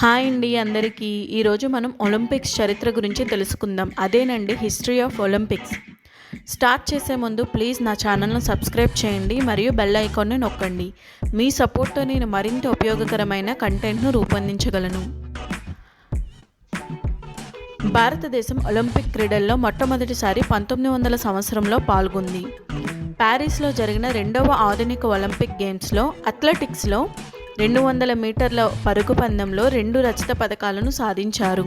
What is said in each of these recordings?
Hi అండి అందరికీ. ఈరోజు మనం ఒలింపిక్స్ చరిత్ర గురించి తెలుసుకుందాం. అదేనండి హిస్టరీ ఆఫ్ ఒలింపిక్స్. స్టార్ట్ చేసే ముందు ప్లీజ్ నా ఛానల్ను సబ్స్క్రైబ్ చేయండి మరియు బెల్ ఐకాన్ని నొక్కండి. మీ సపోర్ట్తో నేను మరింత ఉపయోగకరమైన కంటెంట్ను రూపొందించగలను. భారతదేశం ఒలింపిక్ క్రీడల్లో మొట్టమొదటిసారి పంతొమ్మిది వందల సంవత్సరంలో పాల్గొంది. ప్యారిస్లో జరిగిన రెండవ ఆధునిక ఒలింపిక్ గేమ్స్లో అథ్లెటిక్స్లో రెండు వందల మీటర్ల పరుగు పందెంలో రెండు రచిత పథకాలను సాధించారు.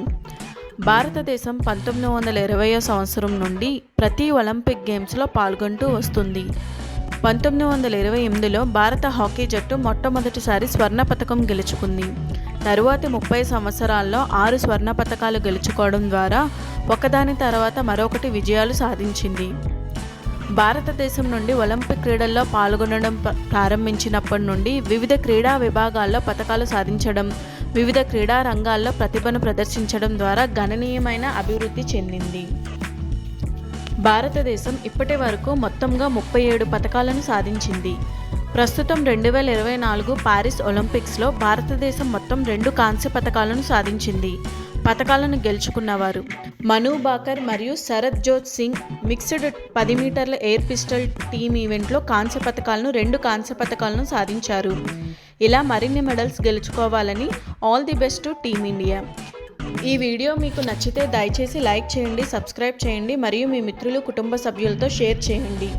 భారతదేశం పంతొమ్మిది వందల ఇరవయో సంవత్సరం నుండి ప్రతి ఒలింపిక్ గేమ్స్లో పాల్గొంటూ వస్తుంది. పంతొమ్మిది వందల ఇరవై ఎనిమిదిలో భారత హాకీ జట్టు మొట్టమొదటిసారి స్వర్ణ పథకం గెలుచుకుంది. తరువాతి ముప్పై సంవత్సరాల్లో ఆరు స్వర్ణ పథకాలు గెలుచుకోవడం ద్వారా ఒకదాని తర్వాత మరొకటి విజయాలు సాధించింది. భారతదేశం నుండి ఒలింపిక్ క్రీడల్లో పాల్గొనడం ప్రారంభించినప్పటి నుండి వివిధ క్రీడా విభాగాల్లో పథకాలు సాధించడం వివిధ క్రీడా రంగాల్లో ప్రతిభను ప్రదర్శించడం ద్వారా గణనీయమైన అభివృద్ధి చెందింది. భారతదేశం ఇప్పటి వరకు మొత్తంగా ముప్పై ఏడు పథకాలను సాధించింది. ప్రస్తుతం రెండు వేల ఇరవై నాలుగు పారిస్ ఒలింపిక్స్లో భారతదేశం మొత్తం రెండు కాంస్య పథకాలను సాధించింది. పథకాలను గెలుచుకున్నవారు. మను బాకర్ మరియు శరత్ జోత్ సింగ్ మిక్స్డ్ పది మీటర్ల ఎయిర్ పిస్టల్ టీమ్ ఈవెంట్లో కాంస్య పథకాలను రెండు కాంస్య పథకాలను సాధించారు. ఇలా మరిన్ని medals గెలుచుకోవాలని all the best to team India ఈ వీడియో మీకు నచ్చితే దయచేసి లైక్ చేయండి సబ్స్క్రైబ్ చేయండి మరియు మీ మిత్రులు కుటుంబ సభ్యులతో షేర్ చేయండి.